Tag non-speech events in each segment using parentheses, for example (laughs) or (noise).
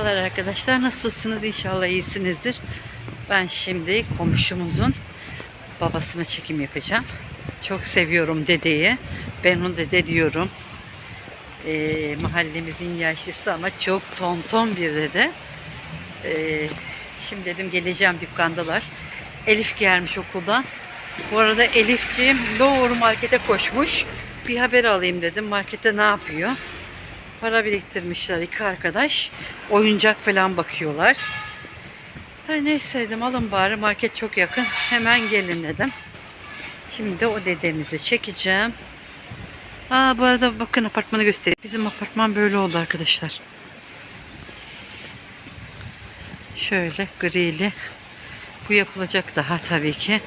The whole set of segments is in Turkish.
Merhabalar arkadaşlar. Nasılsınız? İnşallah iyisinizdir. Ben şimdi komşumuzun babasına çekim yapacağım. Çok seviyorum dedeyi. Ben onu dede diyorum. Ee, mahallemizin yaşlısı ama çok tonton bir dede. Ee, şimdi dedim geleceğim dükkandalar. Elif gelmiş okuldan. Bu arada Elifciğim doğru markete koşmuş. Bir haber alayım dedim. Markette ne yapıyor? Para biriktirmişler iki arkadaş. Oyuncak falan bakıyorlar. Ha, neyse dedim alın bari market çok yakın. Hemen gelin dedim. Şimdi o dedemizi çekeceğim. Aa, bu arada bakın apartmanı göstereyim. Bizim apartman böyle oldu arkadaşlar. Şöyle grili. Bu yapılacak daha tabii ki.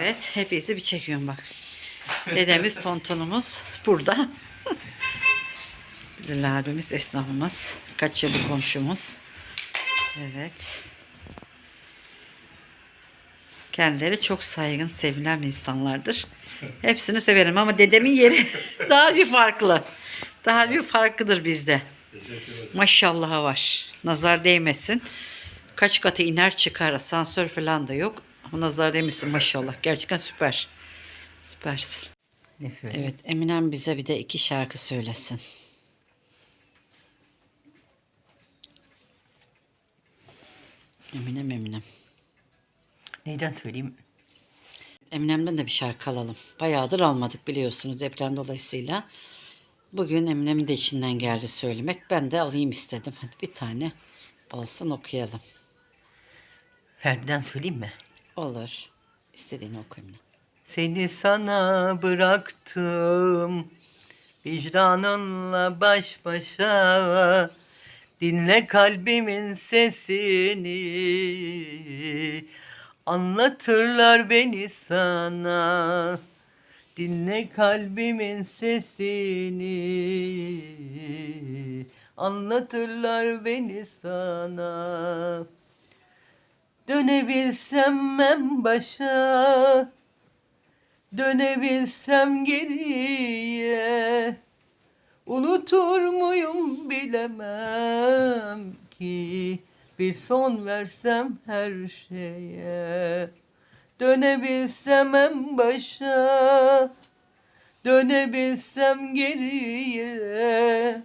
Evet, hepinizi bir çekiyorum bak. Dedemiz, tontonumuz burada. Bilal abimiz, esnafımız, kaç yıllık komşumuz. Evet. Kendileri çok saygın, sevilen insanlardır. Hepsini severim ama dedemin yeri (laughs) daha bir farklı. Daha bir farklıdır bizde. Maşallahı var. Nazar değmesin. Kaç katı iner çıkar. Asansör falan da yok. Ama nazar değmesin maşallah. Gerçekten süper. Süpersin. Ne söyleyeyim? Evet Eminem bize bir de iki şarkı söylesin. Eminem Eminem. Neyden söyleyeyim? Eminem'den de bir şarkı alalım. Bayağıdır almadık biliyorsunuz deprem dolayısıyla. Bugün Eminem'in de içinden geldi söylemek. Ben de alayım istedim. Hadi bir tane olsun okuyalım. Ferdi'den söyleyeyim mi? Olur. İstediğini oku. Seni sana bıraktım. Vicdanınla baş başa. Dinle kalbimin sesini. Anlatırlar beni sana. Dinle kalbimin sesini. Anlatırlar beni sana Dönebilsem en başa Dönebilsem geriye. Unutur muyum bilemem ki Bir son versem her şeye. Dönebilsem en başa Dönebilsem geriye.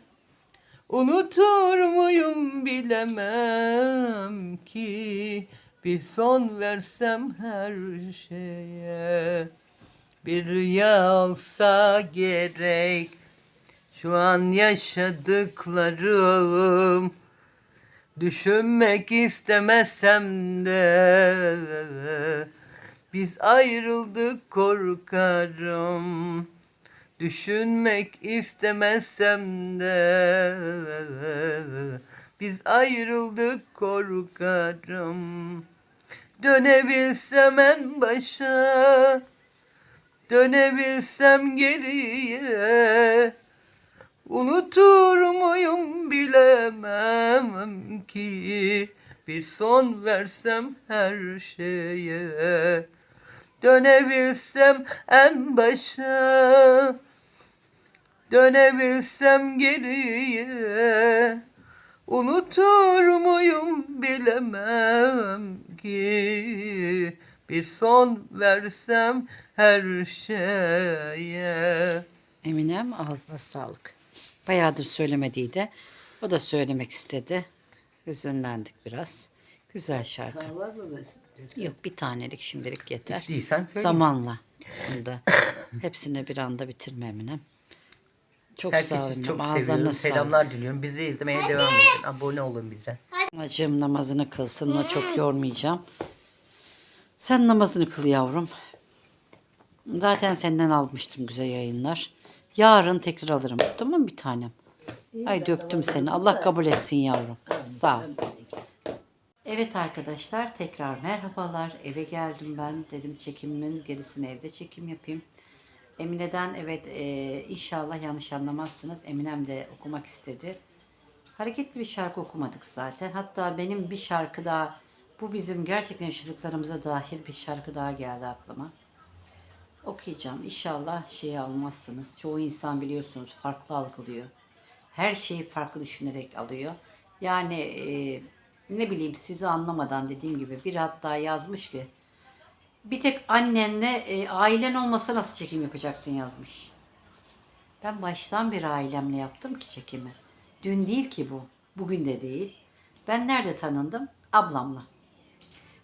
Unutur muyum bilemem ki Bir son versem her şeye Bir rüya olsa gerek. Şu an yaşadıklarım Düşünmek istemesem de Biz ayrıldık korkarım. Düşünmek istemesem de Biz ayrıldık korkarım Dönebilsem en başa Dönebilsem geriye. Unutur muyum bilemem ki Bir son versem her şeye. Dönebilsem en başa Dönebilsem geriye Unutur muyum bilemem ki Bir son versem her şeye Eminem ağzına sağlık. Bayağıdır söylemediydi. O da söylemek istedi. Hüzünlendik biraz. Güzel şarkı. Yok bir tanelik şimdilik yeter. İstiysen söyle. Zamanla. Bunda. Hepsini bir anda bitirme Eminem. Çok sağ Herkesi olun. çok Ağzına seviyorum. Selamlar diliyorum. Bizi izlemeye devam edin. Abone olun bize. Anacığım namazını kılsın. Ona çok yormayacağım. Sen namazını kıl yavrum. Zaten senden almıştım güzel yayınlar. Yarın tekrar alırım. Tamam mı bir tanem? Ay döktüm seni. Allah kabul etsin yavrum. Sağ ol. Evet arkadaşlar tekrar merhabalar. Eve geldim ben. Dedim çekimimin gerisini evde çekim yapayım. Emine'den evet e, inşallah yanlış anlamazsınız. Eminem de okumak istedi. Hareketli bir şarkı okumadık zaten. Hatta benim bir şarkı daha bu bizim gerçekten yaşadıklarımıza dahil bir şarkı daha geldi aklıma. okuyacağım. İnşallah şey almazsınız. Çoğu insan biliyorsunuz farklı algılıyor. Her şeyi farklı düşünerek alıyor. Yani e, ne bileyim sizi anlamadan dediğim gibi bir hatta yazmış ki bir tek annenle e, ailen olmasa nasıl çekim yapacaktın yazmış. Ben baştan beri ailemle yaptım ki çekimi. Dün değil ki bu. Bugün de değil. Ben nerede tanındım? Ablamla.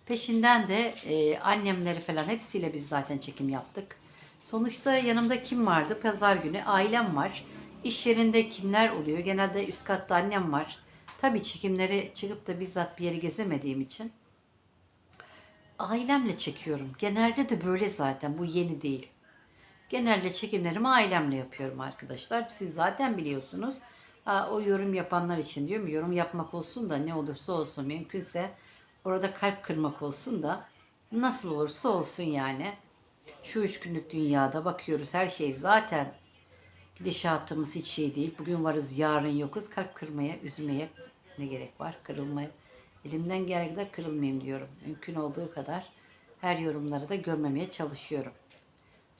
Peşinden de e, annemleri falan hepsiyle biz zaten çekim yaptık. Sonuçta yanımda kim vardı? Pazar günü ailem var. İş yerinde kimler oluyor? Genelde üst katta annem var. Tabii çekimleri çıkıp da bizzat bir yeri gezemediğim için ailemle çekiyorum. Genelde de böyle zaten. Bu yeni değil. Genelde çekimlerimi ailemle yapıyorum arkadaşlar. Siz zaten biliyorsunuz. Ha, o yorum yapanlar için diyorum yorum yapmak olsun da ne olursa olsun mümkünse orada kalp kırmak olsun da nasıl olursa olsun yani. Şu üç günlük dünyada bakıyoruz her şey zaten gidişatımız hiç şey değil. Bugün varız yarın yokuz. Kalp kırmaya, üzmeye ne gerek var? Kırılmaya. Elimden geldiği kadar kırılmayayım diyorum. Mümkün olduğu kadar her yorumları da görmemeye çalışıyorum.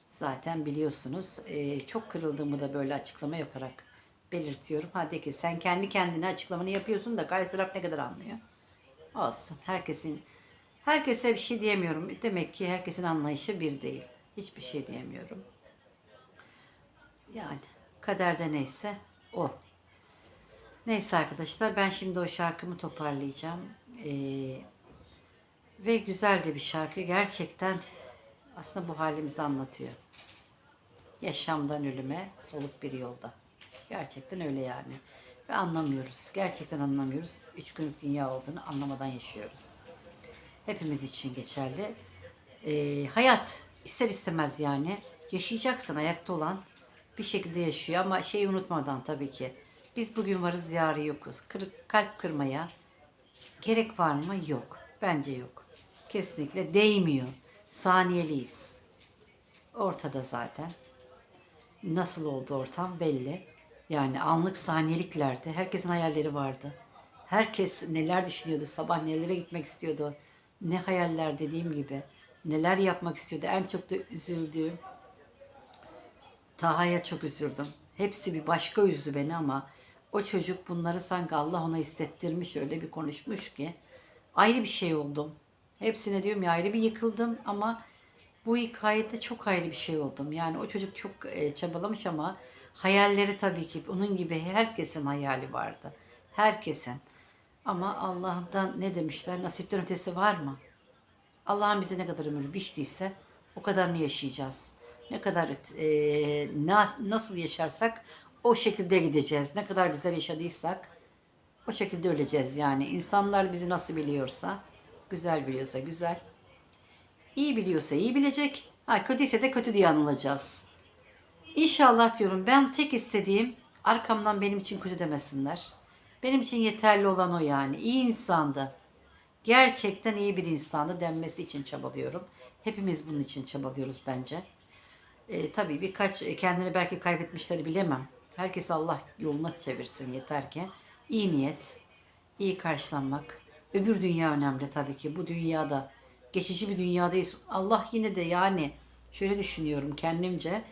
Zaten biliyorsunuz e, çok kırıldığımı da böyle açıklama yaparak belirtiyorum. Hadi ki sen kendi kendine açıklamanı yapıyorsun da karşı taraf ne kadar anlıyor? Olsun. Herkesin herkese bir şey diyemiyorum. Demek ki herkesin anlayışı bir değil. Hiçbir şey diyemiyorum. Yani kaderde neyse o. Neyse arkadaşlar ben şimdi o şarkımı toparlayacağım. Ee, ve güzel de bir şarkı. Gerçekten aslında bu halimizi anlatıyor. Yaşamdan ölüme soluk bir yolda. Gerçekten öyle yani. Ve anlamıyoruz. Gerçekten anlamıyoruz. Üç günlük dünya olduğunu anlamadan yaşıyoruz. Hepimiz için geçerli. Ee, hayat ister istemez yani yaşayacaksın ayakta olan bir şekilde yaşıyor ama şeyi unutmadan tabii ki biz bugün varız yarın yokuz. Kırık, kalp kırmaya gerek var mı? Yok. Bence yok. Kesinlikle değmiyor. Saniyeliyiz. Ortada zaten. Nasıl oldu ortam belli. Yani anlık saniyeliklerde herkesin hayalleri vardı. Herkes neler düşünüyordu, sabah nelere gitmek istiyordu. Ne hayaller dediğim gibi. Neler yapmak istiyordu. En çok da üzüldüğüm Taha'ya çok üzüldüm. Hepsi bir başka üzdü beni ama o çocuk bunları sanki Allah ona hissettirmiş öyle bir konuşmuş ki ayrı bir şey oldum. Hepsine diyorum ya ayrı bir yıkıldım ama bu hikayede çok ayrı bir şey oldum. Yani o çocuk çok e, çabalamış ama hayalleri tabii ki onun gibi herkesin hayali vardı. Herkesin. Ama Allah'tan ne demişler? Nasipten ötesi var mı? Allah'ın bize ne kadar ömür biçtiyse o kadarını yaşayacağız. Ne kadar e, na- nasıl yaşarsak o şekilde gideceğiz. Ne kadar güzel yaşadıysak o şekilde öleceğiz yani. İnsanlar bizi nasıl biliyorsa, güzel biliyorsa güzel, iyi biliyorsa iyi bilecek, ha, kötüyse de kötü diye anılacağız. İnşallah diyorum ben tek istediğim arkamdan benim için kötü demesinler. Benim için yeterli olan o yani. İyi insandı. Gerçekten iyi bir insandı denmesi için çabalıyorum. Hepimiz bunun için çabalıyoruz bence. E, tabii birkaç e, kendini belki kaybetmişleri bilemem. Herkes Allah yoluna çevirsin yeter ki. İyi niyet, iyi karşılanmak. Öbür dünya önemli tabii ki. Bu dünyada geçici bir dünyadayız. Allah yine de yani şöyle düşünüyorum kendimce.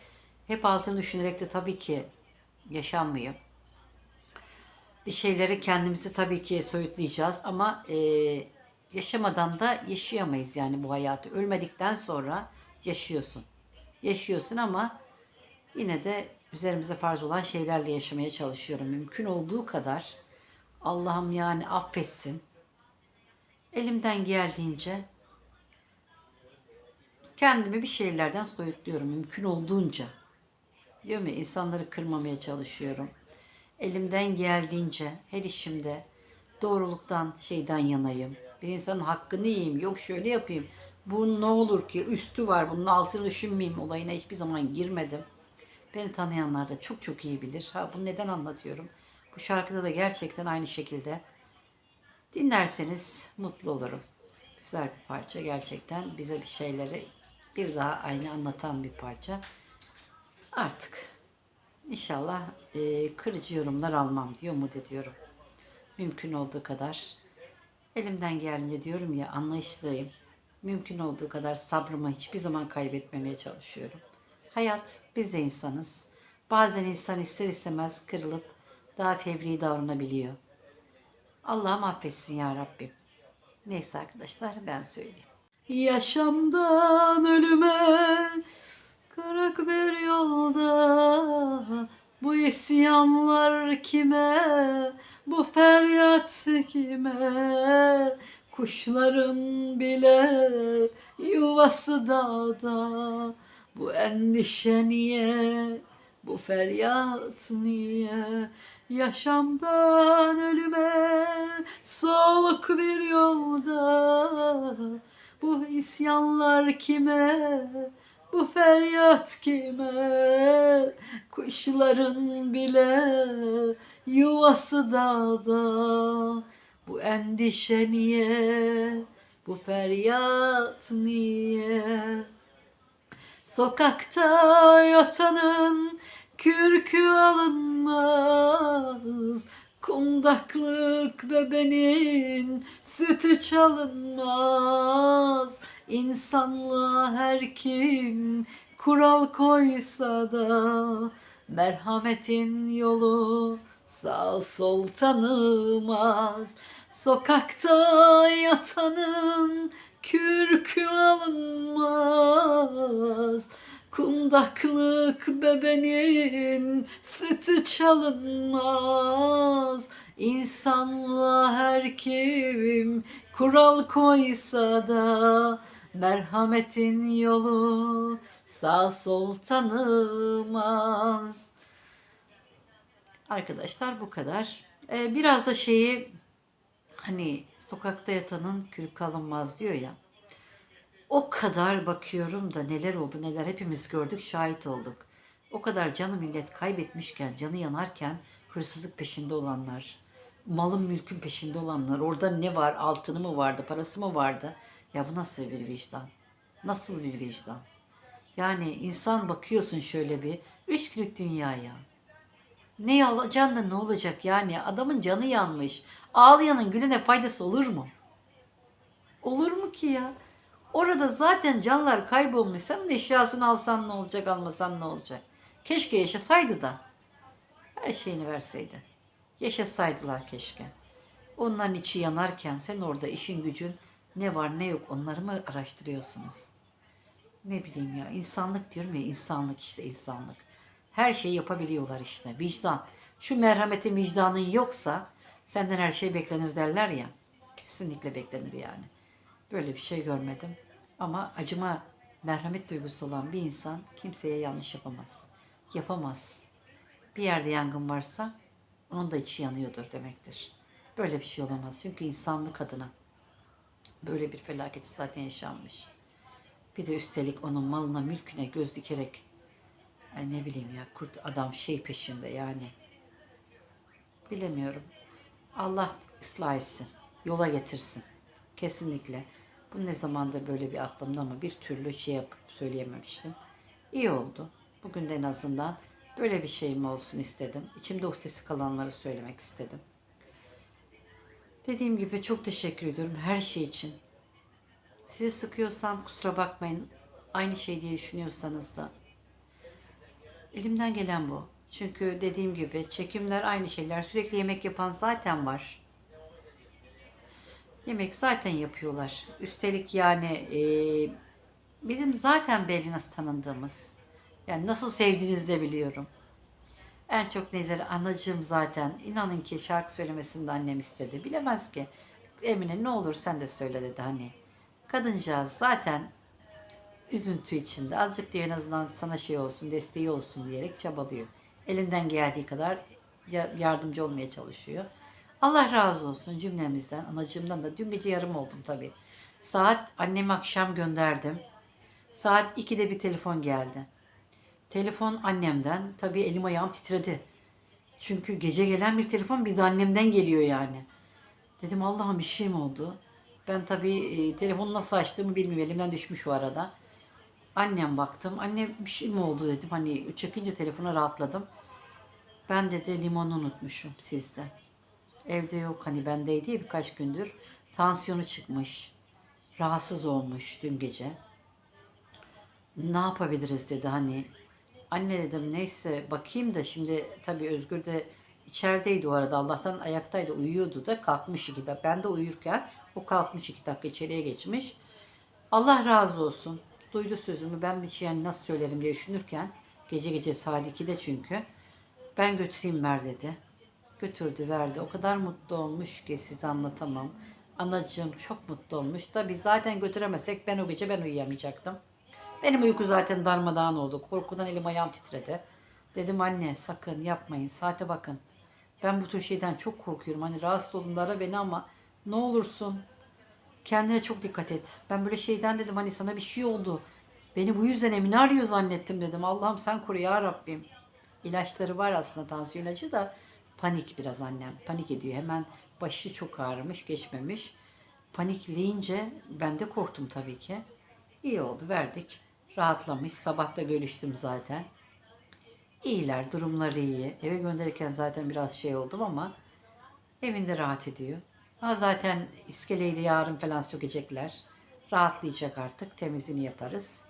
Hep altını düşünerek de tabii ki yaşanmıyor. Bir şeyleri kendimizi tabii ki soyutlayacağız ama e, yaşamadan da yaşayamayız yani bu hayatı. Ölmedikten sonra yaşıyorsun yaşıyorsun ama yine de üzerimize farz olan şeylerle yaşamaya çalışıyorum. Mümkün olduğu kadar Allah'ım yani affetsin. Elimden geldiğince kendimi bir şeylerden soyutluyorum mümkün olduğunca. Diyorum ya insanları kırmamaya çalışıyorum. Elimden geldiğince her işimde doğruluktan şeyden yanayım. Bir insanın hakkını yiyeyim. Yok şöyle yapayım. Bu ne olur ki üstü var bunun altını düşünmeyeyim olayına hiçbir zaman girmedim. Beni tanıyanlar da çok çok iyi bilir. Ha bunu neden anlatıyorum? Bu şarkıda da gerçekten aynı şekilde dinlerseniz mutlu olurum. Güzel bir parça gerçekten bize bir şeyleri bir daha aynı anlatan bir parça. Artık inşallah e, kırıcı yorumlar almam diye umut ediyorum. Mümkün olduğu kadar elimden geldiğince diyorum ya anlayışlıyım Mümkün olduğu kadar sabrımı hiçbir zaman kaybetmemeye çalışıyorum. Hayat, biz de insanız. Bazen insan ister istemez kırılıp daha fevri davranabiliyor. Allah'ım affetsin ya Rabbim. Neyse arkadaşlar ben söyleyeyim. Yaşamdan ölüme kırık bir yolda bu isyanlar kime bu feryat kime kuşların bile yuvası dağda bu endişe niye? Bu feryat niye? Yaşamdan ölüme soluk bir yolda. Bu isyanlar kime? Bu feryat kime? Kuşların bile yuvası dağda. Bu endişe niye? Bu feryat niye Sokakta yatanın kürkü alınmaz. Kundaklık bebenin sütü çalınmaz. İnsanlığa her kim kural koysa da Merhametin yolu sağ sol tanımaz. Sokakta yatanın kürkü alınmaz. Kundaklık bebenin sütü çalınmaz. İnsanlığa her kim kural koysa da Merhametin yolu sağ sol tanımaz. Arkadaşlar bu kadar. Ee, biraz da şeyi hani sokakta yatanın kürkü alınmaz diyor ya. O kadar bakıyorum da neler oldu neler hepimiz gördük şahit olduk. O kadar canı millet kaybetmişken canı yanarken hırsızlık peşinde olanlar, malın mülkün peşinde olanlar, orada ne var altını mı vardı parası mı vardı? Ya bu nasıl bir vicdan? Nasıl bir vicdan? Yani insan bakıyorsun şöyle bir üç kürük dünyaya. Ne alacaksın da ne olacak yani adamın canı yanmış. Ağlayanın gülüne faydası olur mu? Olur mu ki ya? Orada zaten canlar kaybolmuş. Sen de eşyasını alsan ne olacak, almasan ne olacak? Keşke yaşasaydı da. Her şeyini verseydi. Yaşasaydılar keşke. Onların içi yanarken sen orada işin gücün ne var ne yok onları mı araştırıyorsunuz? Ne bileyim ya insanlık diyorum ya insanlık işte insanlık. Her şeyi yapabiliyorlar işte vicdan. Şu merhametin vicdanın yoksa senden her şey beklenir derler ya. Kesinlikle beklenir yani. Böyle bir şey görmedim. Ama acıma, merhamet duygusu olan bir insan kimseye yanlış yapamaz. Yapamaz. Bir yerde yangın varsa onun da içi yanıyordur demektir. Böyle bir şey olamaz. Çünkü insanlık adına böyle bir felaketi zaten yaşanmış. Bir de üstelik onun malına, mülküne göz dikerek ay ne bileyim ya kurt adam şey peşinde yani. Bilemiyorum. Allah ıslah etsin. Yola getirsin. Kesinlikle. Bu ne zamandır böyle bir aklımda ama bir türlü şey yapıp söyleyememiştim. İyi oldu. Bugün de en azından böyle bir şeyim olsun istedim. İçimde uhdesi kalanları söylemek istedim. Dediğim gibi çok teşekkür ediyorum her şey için. Sizi sıkıyorsam kusura bakmayın. Aynı şey diye düşünüyorsanız da. Elimden gelen bu. Çünkü dediğim gibi çekimler aynı şeyler. Sürekli yemek yapan zaten var. Yemek zaten yapıyorlar. Üstelik yani e, bizim zaten belli nasıl tanındığımız. Yani nasıl sevdiğinizi de biliyorum. En çok neleri anacığım zaten. İnanın ki şarkı söylemesini de annem istedi. Bilemez ki. Emine ne olur sen de söyle dedi hani. Kadıncağız zaten üzüntü içinde. Azıcık diyor en azından sana şey olsun, desteği olsun diyerek çabalıyor. Elinden geldiği kadar ya- yardımcı olmaya çalışıyor. Allah razı olsun cümlemizden, anacığımdan da. Dün gece yarım oldum tabii. Saat annemi akşam gönderdim. Saat 2'de bir telefon geldi. Telefon annemden. Tabii elim ayağım titredi. Çünkü gece gelen bir telefon bir de annemden geliyor yani. Dedim Allah'ım bir şey mi oldu? Ben tabii e, telefonu nasıl açtığımı bilmiyorum. Elimden düşmüş o arada. Annem baktım. Anne bir şey mi oldu dedim. Hani çekince telefona rahatladım. Ben dedi limonu unutmuşum sizde. Evde yok hani bendeydi ya birkaç gündür. Tansiyonu çıkmış. rahatsız olmuş dün gece. Ne yapabiliriz dedi hani. Anne dedim neyse bakayım da şimdi tabii Özgür de içerideydi o arada Allah'tan ayaktaydı uyuyordu da kalkmış iki dakika. Ben de uyurken o kalkmış iki dakika içeriye geçmiş. Allah razı olsun. Duydu sözümü ben bir şey yani nasıl söylerim diye düşünürken gece gece saat 2'de çünkü ben götüreyim ver dedi. Götürdü verdi. O kadar mutlu olmuş ki size anlatamam. Anacığım çok mutlu olmuş. Tabii zaten götüremesek ben o gece ben uyuyamayacaktım. Benim uyku zaten darmadağın oldu. Korkudan elim ayağım titredi. Dedim anne sakın yapmayın. Saate bakın. Ben bu tür şeyden çok korkuyorum. Hani rahatsız olun beni ama ne olursun kendine çok dikkat et. Ben böyle şeyden dedim hani sana bir şey oldu. Beni bu yüzden Emine arıyor zannettim dedim. Allah'ım sen koru ya Rabbim. İlaçları var aslında tansiyon ilacı da panik biraz annem. Panik ediyor. Hemen başı çok ağrımış, geçmemiş. Panikleyince ben de korktum tabii ki. İyi oldu verdik. Rahatlamış. Sabah da görüştüm zaten. İyiler, durumları iyi. Eve gönderirken zaten biraz şey oldum ama evinde rahat ediyor. Ha zaten iskeleyi de yarın falan sökecekler. Rahatlayacak artık. Temizliğini yaparız.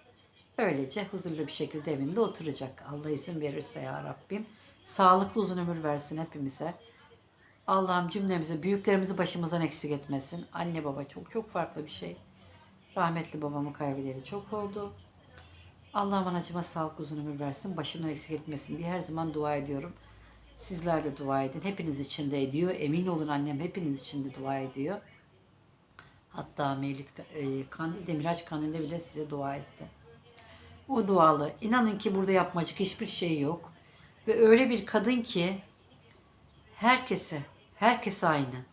Öylece huzurlu bir şekilde evinde oturacak. Allah izin verirse ya Rabbim. Sağlıklı uzun ömür versin hepimize. Allah'ım cümlemizi, büyüklerimizi başımızdan eksik etmesin. Anne baba çok çok farklı bir şey. Rahmetli babamı kaybedeli çok oldu. Allah'ım anacıma sağlık uzun ömür versin. Başımdan eksik etmesin diye her zaman dua ediyorum. Sizler de dua edin. Hepiniz için de ediyor. Emin olun annem hepiniz için de dua ediyor. Hatta Mevlid e, Kandil'de, Miraç Kandil'de bile size dua etti. O dualı. İnanın ki burada yapmacık hiçbir şey yok. Ve öyle bir kadın ki herkese, herkese aynı.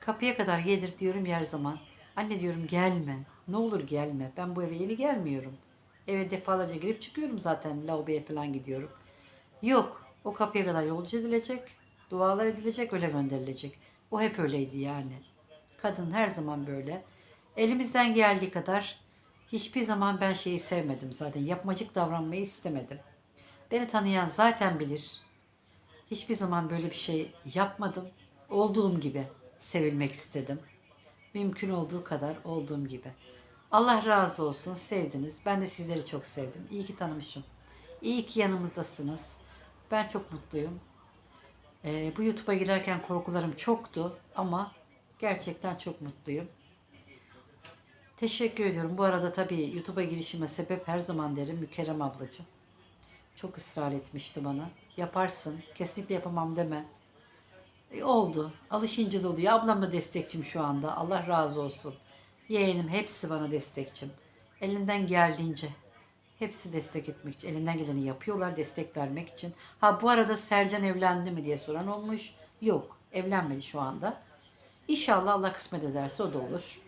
Kapıya kadar gelir diyorum her zaman. Anne diyorum gelme. Ne olur gelme. Ben bu eve yeni gelmiyorum. Eve defalarca girip çıkıyorum zaten. Lavaboya falan gidiyorum. Yok. O kapıya kadar yolcu edilecek. Dualar edilecek. Öyle gönderilecek. O hep öyleydi yani. Kadın her zaman böyle. Elimizden geldiği kadar hiçbir zaman ben şeyi sevmedim zaten. Yapmacık davranmayı istemedim. Beni tanıyan zaten bilir. Hiçbir zaman böyle bir şey yapmadım. Olduğum gibi sevilmek istedim. Mümkün olduğu kadar olduğum gibi. Allah razı olsun. Sevdiniz. Ben de sizleri çok sevdim. İyi ki tanımışım. İyi ki yanımızdasınız. Ben çok mutluyum. Ee, bu YouTube'a girerken korkularım çoktu ama gerçekten çok mutluyum. Teşekkür ediyorum. Bu arada tabii YouTube'a girişime sebep her zaman derim Mükerrem ablacığım. Çok ısrar etmişti bana. Yaparsın. Kesinlikle yapamam deme. E, oldu. Alışınca da oluyor. Ablam da destekçim şu anda. Allah razı olsun. Yeğenim hepsi bana destekçim. Elinden geldiğince hepsi destek etmek için. Elinden geleni yapıyorlar destek vermek için. Ha bu arada Sercan evlendi mi diye soran olmuş. Yok. Evlenmedi şu anda. İnşallah Allah kısmet ederse o da olur.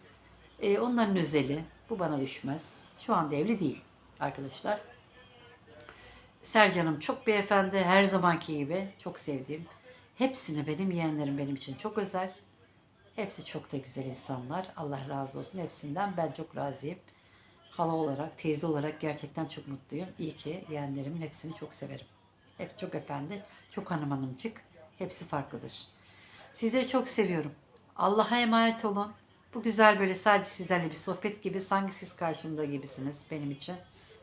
E, onların özeli. Bu bana düşmez. Şu anda evli değil arkadaşlar. Sercan'ım çok beyefendi her zamanki gibi çok sevdiğim. Hepsini benim yeğenlerim benim için çok özel. Hepsi çok da güzel insanlar. Allah razı olsun hepsinden. Ben çok razıyım. Hala olarak, teyze olarak gerçekten çok mutluyum. İyi ki yeğenlerimin hepsini çok severim. Hep çok efendi, çok hanım hanımcık. Hepsi farklıdır. Sizleri çok seviyorum. Allah'a emanet olun. Bu güzel böyle sadece sizlerle bir sohbet gibi sanki siz karşımda gibisiniz benim için.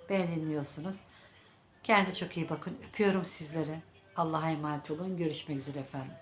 Beni dinliyorsunuz. Kendinize çok iyi bakın. Öpüyorum sizleri. Allah'a emanet olun. Görüşmek üzere efendim.